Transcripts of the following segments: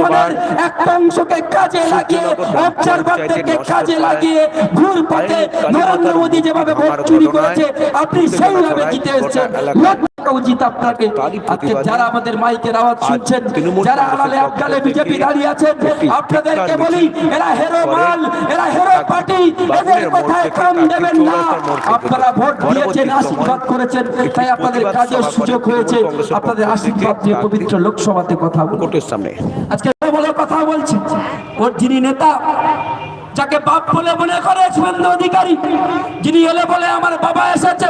দলের একটা অংশকে কাজে লাগিয়ে অবজারভারদেরকে কাজে লাগিয়ে ঘুর পথে নরেন্দ্র মোদী যেভাবে ভোট চুরি করেছে আপনি সেইভাবে জিতে এসেছেন। উচিত আপনাকে। যারা আমাদের মাইকের আওয়াজ শুনছেন যারা আলালে আবগালে বিজেপি দাঁড়িয়ে আছেন আপনাদেরকে বলি এরা হেরো মাল এরা হেরো পার্টি এদের কথায় কাম দেবেন না। আপনারা ভোট দিয়েছেন আশীর্বাদ করেছেন তাই আপনাদের কাজের সুযোগ হয়েছে। আপনাদের আশীর্বাদ দিয়ে পবিত্র লোকসভাতে কথা বলুন সামনে। আজকে বলে কথা বলছি? ওর যিনি নেতা যাকে বাপ বলে মনে করে শুভেন্দু অধিকারী, যিনি এলে বলে আমার বাবা এসেছে,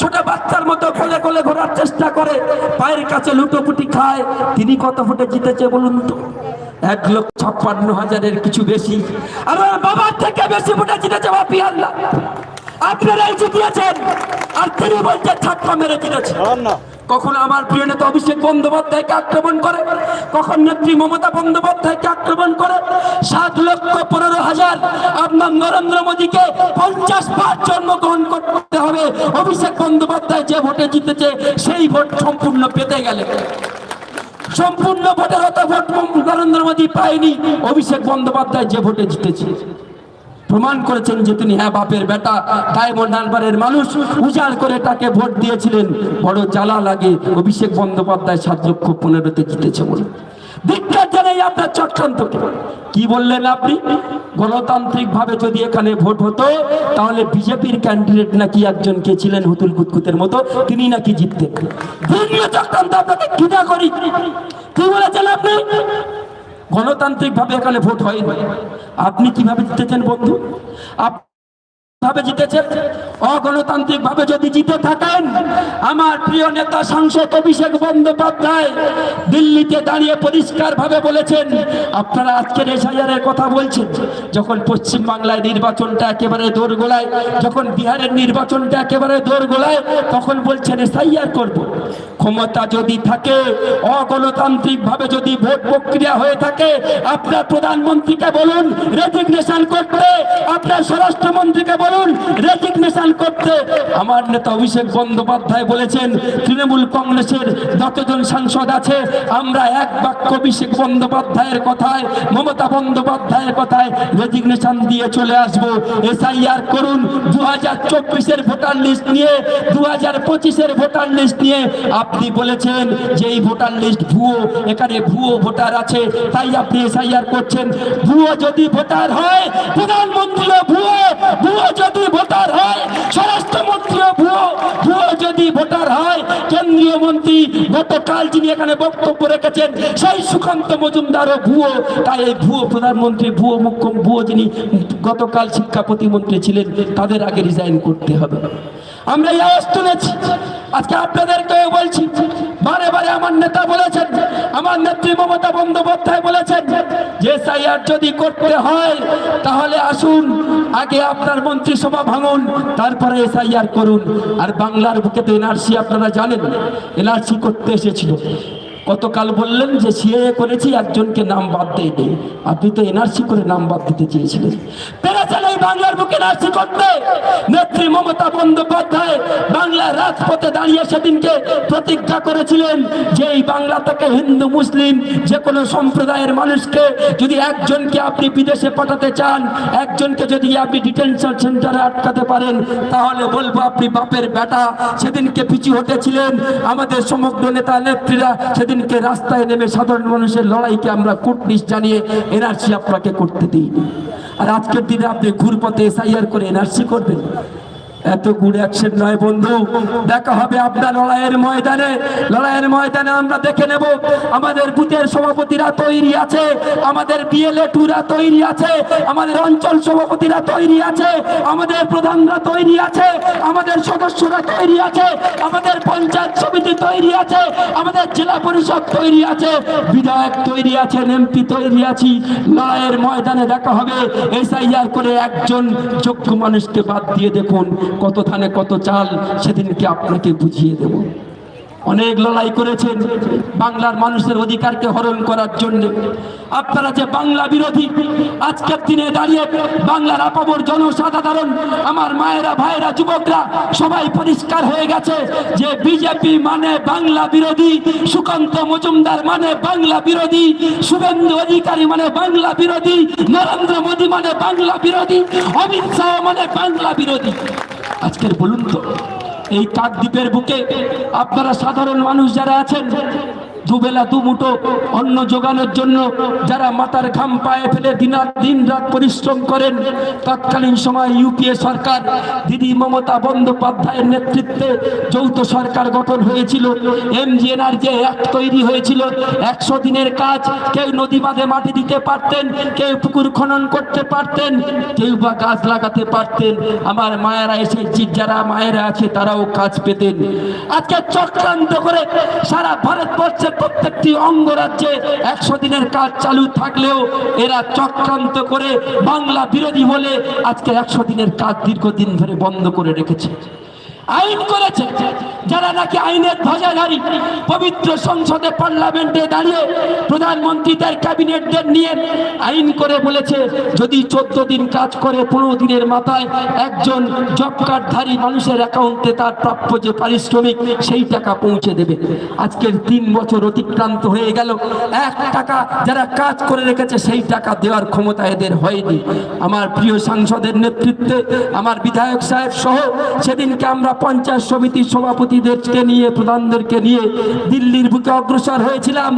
ছোট বাচ্চার মতো কোলে কোলে ঘোরার চেষ্টা করে, পায়ের কাছে লুটোপুটি খায়, তিনি কত ফুটে জিতেছে বলুন তো? এক লক্ষ ছাপ্পান্ন হাজারের কিছু বেশি। আর বাবার থেকে বেশি ফুটে জিতেছে বাপি আল্লাহ। আপনারাই জিতিয়েছেন, আর তিনি বলছে ছাপ্পা মেরে জিতেছে। কখন আমার প্রিয় নেতা অভিষেক বন্দ্যোপাধ্যায়কে আক্রমণ করে, কখন নেত্রী মমতা বন্দ্যোপাধ্যায়কে আক্রমণ করে, সাত লক্ষ পনেরো হাজার আপনার নরেন্দ্র মোদীকে পঞ্চাশ বার জন্মগ্রহণ করতে হবে। অভিষেক বন্দ্যোপাধ্যায় যে ভোটে জিতেছে, সেই ভোট সম্পূর্ণ পেতে গেলে। সম্পূর্ণ ভোটের অত ভোট নরেন্দ্র মোদী পায়নি, অভিষেক বন্দ্যোপাধ্যায় যে ভোটে জিতেছে। প্রমাণ করেছেন যে তিনি হ্যাঁ বাপের বেটা, ডায়মন্ড হারবারের মানুষ। উজাড় করে তাকে ভোট দিয়েছিলেন। বড় জ্বালা লাগে। অভিষেক বন্দ্যোপাধ্যায় সাত লক্ষ পনেরোতে জিতেছে বলে। বিজ্ঞান জানাই আপনার চক্রান্তকে কি? বললেন আপনি? গণতান্ত্রিক ভাবে যদি এখানে ভোট হতো, তাহলে বিজেপির ক্যান্ডিডেট নাকি একজন কে ছিলেন হুতুল কুতকুতের মতো, তিনি নাকি জিততেন। চক্রান্ত আপনাকে কিনা করি। কি বলেছেন আপনি? গণতান্ত্রিক ভাবে এখানে ভোট হয়নি। আপনি কীভাবে জিতেছেন বন্ধু? ভাবে জিতেছেন অগণতান্ত্রিক ভাবে যদি জিতে থাকেন, আমার প্রিয় নেতা সাংসদ অভিষেক বন্দ্যোপাধ্যায় দিল্লিতে দাঁড়িয়ে পরিষ্কার ভাবে বলেছেন, আপনারা আজকের এসআইআরের কথা বলছেন, যখন পশ্চিম বাংলায় নির্বাচনটা একেবারে দোরগোলায়, যখন বিহারের নির্বাচনটা একেবারে দোরগোলায়, তখন বলছেন এসআইআর করব। ক্ষমতা যদি থাকে অগণতান্ত্রিক ভাবে যদি ভোট প্রক্রিয়া হয়ে থাকে, আপনার প্রধানমন্ত্রীকে বলুন রেজিগনেশন করতে, আপনার স্বরাষ্ট্রমন্ত্রীকে বলুন রেজিগনেশন করতে। আমার নেতা অভিষেক বন্দ্যোপাধ্যায় বলেছেন, তৃণমূল কংগ্রেসের যতজন সাংসদ আছে, আমরা এক বাক্য অভিষেক বন্দ্যোপাধ্যায়ের কথায়, মমতা বন্দ্যোপাধ্যায়ের কথায় রেজিগনেশন দিয়ে চলে আসব। এসআইআর করুন দু হাজার চব্বিশের ভোটার লিস্ট নিয়ে দু হাজার পঁচিশের ভোটার লিস্ট নিয়ে। আপনি বলেছেন যে এই ভোটার লিস্ট ভুয়ো, এখানে ভুয়ো ভোটার আছে, তাই আপনি এসআইআর করছেন। ভুয়ো যদি ভোটার হয় প্রধানমন্ত্রী ভুয়ো ভুয়ো যদি ভোটার হয় স্বরাষ্ট্রমন্ত্রীও ভুয়ো ভুয়ো যদি ভোটার হয়, কেন্দ্রীয় মন্ত্রী গতকাল যিনি এখানে বক্তব্য রেখেছেন, সেই সুকান্ত মজুমদারও ভুয়ো, তাই এই ভুয়ো প্রধানমন্ত্রী, ভুয়ো মুখ্য ভুয়ো যিনি গতকাল শিক্ষা প্রতিমন্ত্রী ছিলেন, তাদের আগে রিজাইন করতে হবে। আমরা এই আওয়াজ তুলেছি আজকে আপনাদেরকে বলছি, বারে বারে আমার নেতা বলেছেন, আমার নেত্রী মমতা বন্দ্যোপাধ্যায় বলেছেন যে সাইয়ার যদি করতে হয়, তাহলে আসুন, আগে আপনার মন্ত্রিসভা ভাঙুন, তারপরে এসআইআর করুন। আর বাংলার বুকে তো এনআরসি আপনারা জানেন এনআরসি করতে এসেছিল। গতকাল বললেন যে সিএ করেছি, একজনকে নাম বাদ দেয়নি আপনি তো এনআরসি করে নাম বাদ দিতে চেয়েছিলেন। পেরেছেন এই বাংলার বুকে এনআরসি করতে। নেত্রী মমতা বন্দ্যোপাধ্যায় বাংলার রাজপথে দাঁড়িয়ে সেদিনকে প্রতিজ্ঞা করেছিলেন যে এই বাংলা থেকে হিন্দু, মুসলিম যে কোনো সম্প্রদায়ের মানুষকে যদি একজনকে আপনি বিদেশে পাঠাতে চান, একজনকে যদি আপনি ডিটেনশন সেন্টারে আটকাতে পারেন, তাহলে বলব আপনি বাপের বেটা। সেদিনকে পিছু হটেছিলেন। আমাদের সমগ্র নেতা নেত্রীরা সেদিনকে রাস্তায় নেমে সাধারণ মানুষের লড়াইকে আমরা কুটনিশ জানিয়ে এনআরসি আপনাকে করতে দিই আর আজকের দিনে আপনি ঘুরপথে এসআইআর করে এনআরসি করবেন। এত গুড অ্যাকশন নয় বন্ধু। দেখা হবে আপনার লড়াইয়ের ময়দানে। লড়াইয়ের ময়দানে আমরা দেখে নেব, আমাদের বুথের সভাপতিরা তৈরি আছে, আমাদের বিএলএ টুরা তৈরি আছে, আমাদের অঞ্চল সভাপতিরা তৈরি আছে, আমাদের প্রধানরা তৈরি আছে, আমাদের সদস্যরা তৈরি আছে, আমাদের পঞ্চায়েত সমিতি তৈরি আছে, আমাদের জেলা পরিষদ তৈরি আছে, বিধায়ক তৈরি আছেন, এমপি তৈরি আছি। লড়াইয়ের ময়দানে দেখা হবে। এসআইআর করে একজন যোগ্য মানুষকে বাদ দিয়ে দেখুন। কত ধানে কত চাল সেদিনকে আপনাকে বুঝিয়ে দেব। অনেক লড়াই করেছেন বাংলার মানুষের অধিকারকে হরণ করার জন্য। আপনারা যে বাংলা বিরোধী, আজকের দিনে দাঁড়িয়ে বাংলার আপাবর জনসাধারণ, আমার মায়েরা ভাইরা যুবকরা সবাই পরিষ্কার হয়ে গেছে যে বিজেপি মানে বাংলা বিরোধী, সুকান্ত মজুমদার মানে বাংলা বিরোধী, শুভেন্দু অধিকারী মানে বাংলা বিরোধী, নরেন্দ্র মোদী মানে বাংলা বিরোধী, অমিত শাহ মানে বাংলা বিরোধী। আজকের বলুন তো এই কাকদ্বীপের বুকে আপনারা সাধারণ মানুষ যারা আছেন দুবেলা দুমুটো অন্ন যোগানোর জন্য যারা মাথার ঘাম পায়ে ফেলে দিনা দিন রাত পরিশ্রম করেন, তৎকালীন সময় ইউপিএ সরকার, দিদি মমতা বন্দ্যোপাধ্যায়ের নেতৃত্বে যৌথ সরকার গঠন হয়েছিল। এমজিএনআর যে এক তৈরি হয়েছিল, একশো দিনের কাজ, কেউ নদী বাঁধে মাটি দিতে পারতেন, কেউ পুকুর খনন করতে পারতেন, কেউ বা গাছ লাগাতে পারতেন। আমার মায়েরা এসে যারা মায়েরা আছে তারাও কাজ পেতেন। আজকে চক্রান্ত করে সারা ভারতবর্ষের প্রত্যেকটি অঙ্গরাজ্যে একশো দিনের কাজ চালু থাকলেও এরা চক্রান্ত করে বাংলা বিরোধী বলে আজকে একশো দিনের কাজ দীর্ঘদিন ধরে বন্ধ করে রেখেছে। আইন করেছে, যারা নাকি আইনের ধ্বজাধারী, পবিত্র সংসদে পার্লামেন্টে দাঁড়িয়ে প্রধানমন্ত্রী তার ক্যাবিনেটদের নিয়ে আইন করে বলেছে, যদি চোদ্দ দিন কাজ করে, পনেরো দিনের মাথায় একজন জব কার্ডধারী মানুষের অ্যাকাউন্টে তার প্রাপ্য যে পারিশ্রমিক, সেই টাকা পৌঁছে দেবে। আজকের তিন বছর অতিক্রান্ত হয়ে গেল, এক টাকা যারা কাজ করে রেখেছে, সেই টাকা দেওয়ার ক্ষমতা এদের হয়নি। আমার প্রিয় সাংসদের নেতৃত্বে আমার বিধায়ক সাহেব সহ, সেদিনকে আমরা পঞ্চায়েত সমিতির সভাপতিদেরকে নিয়ে, প্রধানদেরকে নিয়ে দিল্লির বুকে অগ্রসর হয়েছিলাম।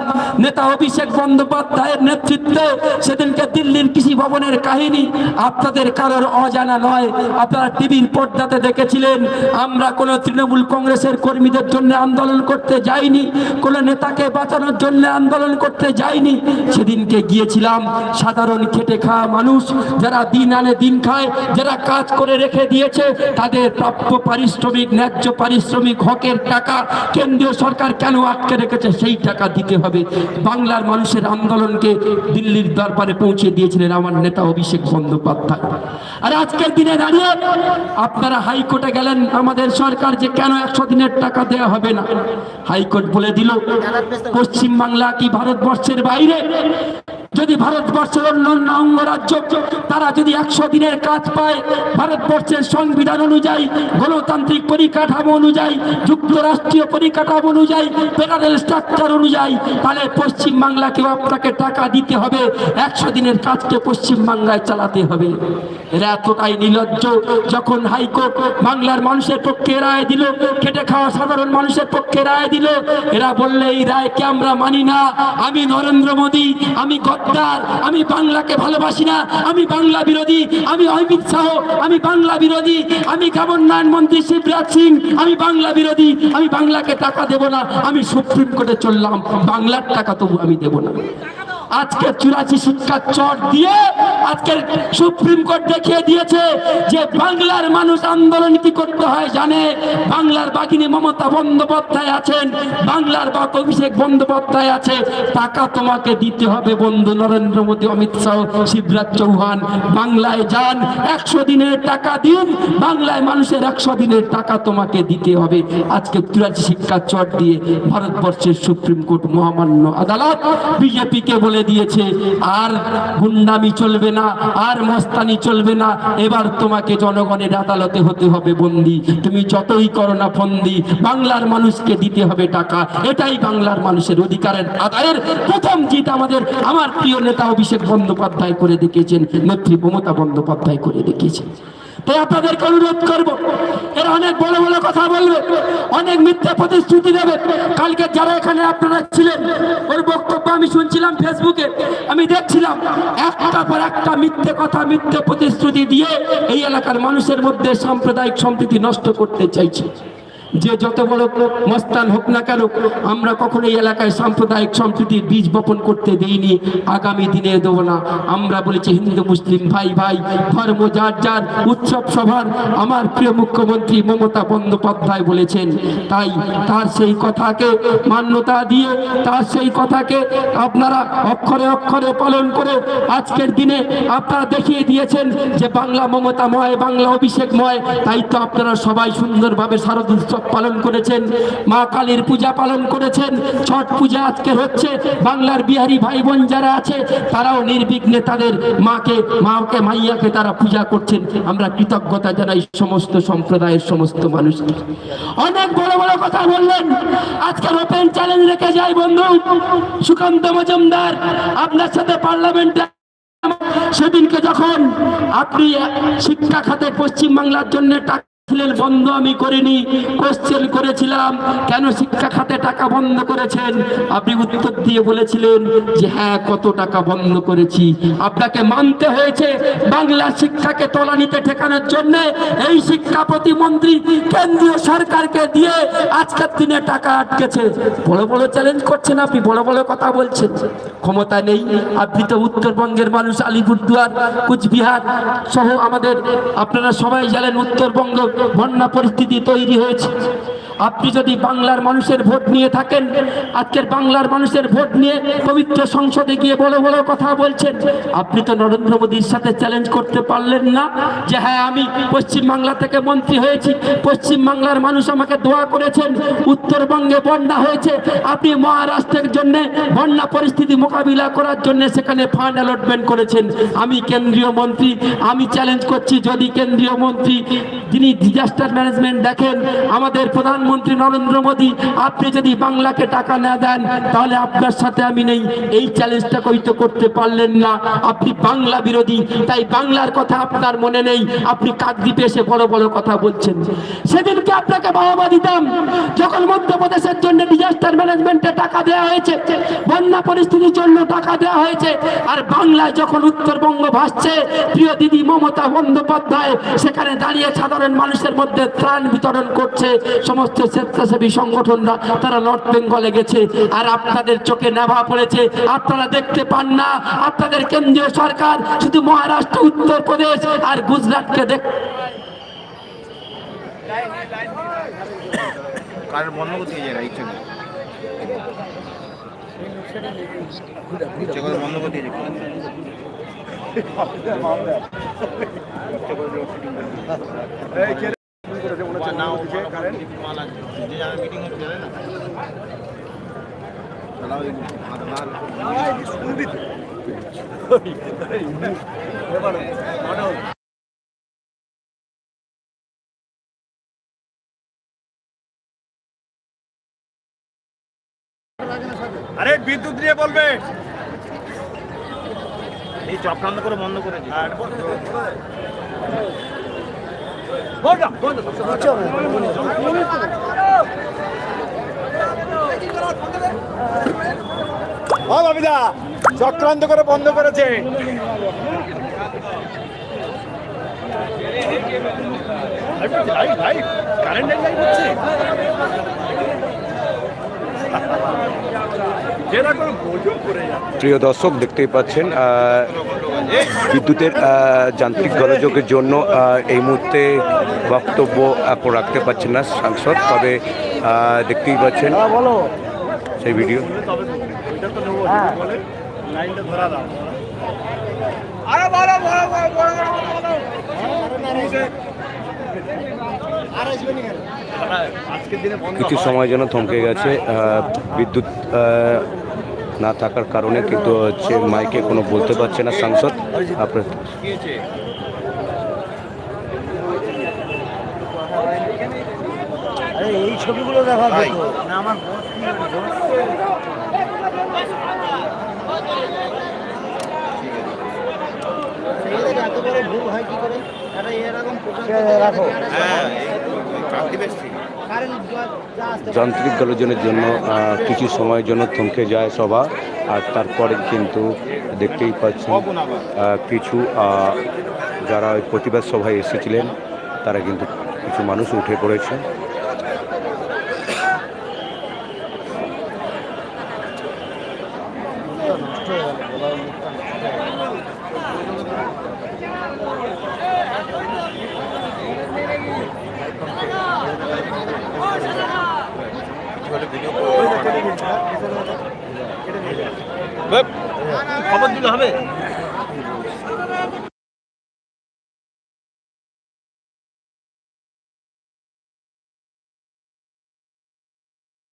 নেতা অভিষেক বন্দ্যোপাধ্যায়ের নেতৃত্বে সেদিনকে দিল্লির কৃষি ভবনের কাহিনী আপনাদের কারোর অজানা নয়। আপনারা টিভির পর্দাতে দেখেছিলেন, আমরা কোনো তৃণমূল কংগ্রেসের কর্মীদের জন্য আন্দোলন করতে যাইনি, কোনো নেতাকে বাঁচানোর জন্য আন্দোলন করতে যাইনি। সেদিনকে গিয়েছিলাম সাধারণ খেটে খাওয়া মানুষ, যারা দিন আনে দিন খায়, যারা কাজ করে রেখে দিয়েছে, তাদের প্রাপ্য পারিশ্রমিক ন্যায্য পারিশ্রমিক, হকের টাকা কেন্দ্রীয় সরকার কেন আটকে রেখেছে? সেই টাকা দিতে হবে। বাংলার মানুষের আন্দোলনকে দিল্লির দরবারে পৌঁছে দিয়েছিলেন আমার নেতা অভিষেক বন্দ্যোপাধ্যায়। আর আজকের দিনে দাঁড়িয়ে আপনারা হাইকোর্টে গেলেন, আমাদের সরকার যে কেন একশো দিনের টাকা দেওয়া হবে না? হাইকোর্ট বলে দিল পশ্চিম বাংলা কি ভারতবর্ষের বাইরে? যদি ভারতবর্ষের অন্যান্য অঙ্গরাজ্য, তারা যদি একশো দিনের কাজ পায়, ভারতবর্ষের সংবিধান অনুযায়ী, গণতান্ত্রিক পরিকাঠামো অনুযায়ী, যুক্তরাষ্ট্রীয় পরিকাঠামো অনুযায়ী ফেডারেল স্ট্রাকচার অনুযায়ী, তাহলে পশ্চিম বাংলাকেও আপনাকে টাকা দিতে হবে, একশো দিনের কাজকে পশ্চিম বাংলায় চালাতে হবে। এরা এতটাই নির্লজ্জ, যখন হাইকোর্ট বাংলার মানুষের পক্ষে রায় দিল, খেটে খাওয়া সাধারণ মানুষের পক্ষে রায় দিল, এরা বললে, এই রায়কে আমরা মানি না। আমি নরেন্দ্র মোদী, আমি গদ্দার আমি বাংলাকে ভালোবাসি না, আমি বাংলা বিরোধী, আমি অমিত শাহ, আমি বাংলা বিরোধী, আমি গভর্নর মন্ত্রী শিবরাজ সিং, আমি বাংলা বিরোধী, আমি বাংলাকে টাকা দেব না, আমি সুপ্রিম কোর্টে চললাম, বাংলার টাকা তবু আমি দেব না। আজকে চুরাশি শিক্ষার চট দিয়ে আজকে সুপ্রিম কোর্ট দেখিয়ে দিয়েছে যে বাংলার মানুষ আন্দোলন কি করতে হয় জানে? বাংলার বাগিনী মমতা বন্দ্যোপাধ্যায় আছেন, বাংলার বাক অভিষেক বন্দ্যোপাধ্যায় আছে, টাকা তোমাকে দিতে হবে বন্ধু নরেন্দ্র মোদী, অমিত শাহ, শিবরাজ চৌহান। বাংলায় যান, একশো দিনের টাকা দিন, বাংলায় মানুষের একশো দিনের টাকা তোমাকে দিতে হবে। আজকে চুরাশি শিক্ষার চট দিয়ে ভারতবর্ষের সুপ্রিম কোর্ট মহামান্য আদালত, বিজেপিকে বলে দিয়েছে। আর গুন্ডামি চলবে না, আর মস্তানি চলবে না। এবার তোমাকে জনগণের আদালতে হতে হবে বন্দি। তুমি যতই করো না ফন্দি, বাংলার মানুষকে দিতে হবে টাকা। এটাই বাংলার মানুষের অধিকারের আদায়ের প্রথম জিত আমাদের। আমার প্রিয় নেতা অভিষেক বন্দ্যোপাধ্যায় করে দেখিয়েছেন, নেত্রী মমতা বন্দ্যোপাধ্যায় করে দেখিয়েছেন। তাই আপনাদেরকে অনুরোধ করব, এরা অনেক বড় বড় কথা বলবে, অনেক মিথ্যা প্রতিশ্রুতি দেবে। কালকে যারা এখানে আপনারা ছিলেন, ওর বক্তব্য আমি শুনছিলাম ফেসবুকে, আমি দেখছিলাম একটা পর একটা মিথ্যে কথা, মিথ্যে প্রতিশ্রুতি দিয়ে এই এলাকার মানুষের মধ্যে সাম্প্রদায়িক সম্প্রীতি নষ্ট করতে চাইছে। যে যত বড় মস্তান হোক না কেন, আমরা কখনো এই এলাকায় সাম্প্রদায়িক সম্প্রীতির বীজ বপন করতে দেইনি। আগামী দিনে দেব না। আমরা বলেছি, হিন্দু, মুসলিম, ভাই ভাই, ধর্ম, যার যার, উৎসব, সভার। আমার প্রিয় মুখ্যমন্ত্রী মমতা বন্দ্যোপাধ্যায় বলেছেন, তাই তার সেই কথাকে মান্যতা দিয়ে, তার সেই কথাকে আপনারা অক্ষরে অক্ষরে পালন করে আজকের দিনে আপনারা দেখিয়ে দিয়েছেন যে বাংলা মমতাময়, বাংলা অভিষেকময়। তাই তো আপনারা সবাই সুন্দরভাবে শারদ উৎসব উৎসব পালন করেছেন, মা কালীর পূজা পালন করেছেন, ছট পূজা আজকে হচ্ছে, বাংলার বিহারি ভাই বোন যারা আছে, তারাও নির্বিঘ্নে তাদের মাকে মাকে, মাইয়াকে তারা পূজা করছেন। আমরা কৃতজ্ঞতা জানাই সমস্ত সম্প্রদায়ের সমস্ত মানুষকে। অনেক বড় বড় কথা বললেন। আজকে ওপেন চ্যালেঞ্জ রেখে যাই বন্ধু। সুকান্ত মজুমদার, আপনার সাথে পার্লামেন্টে সেদিনকে যখন আপনি শিক্ষা খাতে পশ্চিম বাংলার জন্য টাকা বন্ধ আমি করিনি কোশ্চেন করেছিলাম, কেন শিক্ষা খাতে টাকা বন্ধ করেছেন? আপনি উত্তর দিয়ে বলেছিলেন যে হ্যাঁ কত টাকা বন্ধ করেছি। আপনাকে মানতে হয়েছে বাংলা শিক্ষাকে তলানিতে ঠেকানোর জন্য এই শিক্ষা প্রতিমন্ত্রী কেন্দ্রীয় সরকারকে দিয়ে আজকের দিনে টাকা আটকেছে। বড় বড় চ্যালেঞ্জ করছেন আপনি, বড় বড় কথা বলছেন। ক্ষমতা নেই, আপনি তো উত্তরবঙ্গের মানুষ, আলিপুরদুয়ার, কুচবিহার সহ আমাদের, আপনারা সবাই জানেন উত্তরবঙ্গ বন্যা পরিস্থিতি তৈরি হয়েছে। আপনি যদি বাংলার মানুষের ভোট নিয়ে থাকেন, আজকের বাংলার মানুষের ভোট নিয়ে পবিত্র সংসদে গিয়ে বড় বড় কথা বলছেন, আপনি তো নরেন্দ্র মোদীর সাথে চ্যালেঞ্জ করতে পারলেন না যে হ্যাঁ আমি পশ্চিম বাংলা থেকে মন্ত্রী হয়েছি পশ্চিম বাংলার মানুষ আমাকে দোয়া করেছেন, উত্তরবঙ্গে বন্যা হয়েছে, আপনি মহারাষ্ট্রের জন্য বন্যা পরিস্থিতি মোকাবিলা করার জন্য সেখানে ফান্ড অ্যালটমেন্ট করেছেন। আমি কেন্দ্রীয় মন্ত্রী, আমি চ্যালেঞ্জ করছি, যদি কেন্দ্রীয় মন্ত্রী, যিনি ডিজাস্টার ম্যানেজমেন্ট দেখেন, আমাদের প্রধানমন্ত্রী নরেন্দ্র মোদী, আপনি যদি বাংলাকে টাকা না দেন, তাহলে আপনার সাথে আমি নেই। এই চ্যালেঞ্জটা হয়তো করতে পারলেন না। আপনি বাংলা বিরোধী, তাই বাংলার কথা আপনার মনে নেই। আপনি কাকদ্বীপে এসে বড় বড় কথা বলছেন। সেদিনকে আপনাকে বাহবা দিতাম, যখন মধ্যপ্রদেশের জন্য ডিজাস্টার ম্যানেজমেন্টে টাকা দেওয়া হয়েছে বন্যা পরিস্থিতির জন্য টাকা দেওয়া হয়েছে। আর বাংলায় যখন উত্তরবঙ্গ ভাসছে, প্রিয় দিদি মমতা বন্দ্যোপাধ্যায় সেখানে দাঁড়িয়ে সাধারণ মানুষের মধ্যে ত্রাণ বিতরণ করছে। সমস্ত স্বেচ্ছাসেবী সংগঠনরা, তারা নর্থ বেঙ্গলে গেছে। আর আপনাদের চোখে নেভা পড়েছে। আপনারা দেখতে পান না। আপনাদের কেন্দ্রীয় সরকার শুধু মহারাষ্ট্র, উত্তরপ্রদেশ আর গুজরাটকে দেখ কারেন্ট বন্ধ গিয়ে না করে করে বন্ধ করতে গিয়ে মিটিং হচ্ছে জানে না শালা ওই মাথা- আরে বিদ্যুৎ নিয়ে বলবে। এই চক্রান্ত করে বন্ধ করেছে ও বাবিদা চক্রান্ত করে বন্ধ করেছে। লাইভ লাইভ কারেন্টের লাইভ হচ্ছে। প্রিয় দর্শক দেখতেই পাচ্ছেন আহ, বিদ্যুতের আহ, যান্ত্রিক গোলযোগের জন্য আহ, এই মুহূর্তে বক্তব্য এখন রাখতে পারছেন না সাংসদ তবে আহ, দেখতেই পাচ্ছেন সেই ভিডিও এটা তো নেব বলে। লাইনটা ধরা দাও আরে বলো বলো বলো বলো আজকের দিনে বন্ধ কিছু সময় যেন থমকে গেছে আহ, বিদ্যুৎ না থাকার কারণে কিন্তু হচ্ছে মাইকে কোনো বলতে পারছে না সাংসদ। আপনার আরে এই ছবিগুলো দেখা। যেত না আমার বস কি বড় ভুল হয় কি করে? এরকম রাখো। হ্যাঁ যান্ত্রিক গোলযোগের জন্য কিছু সময়ের জন্য থমকে যায় সভা, আর তারপরে কিন্তু দেখতেই পাচ্ছেন কিছু যারা ওই প্রতিবাদ সভায় এসেছিলেন, তারা কিন্তু কিছু মানুষ উঠে পড়েছে। নষ্ট। খবর দিলে হবে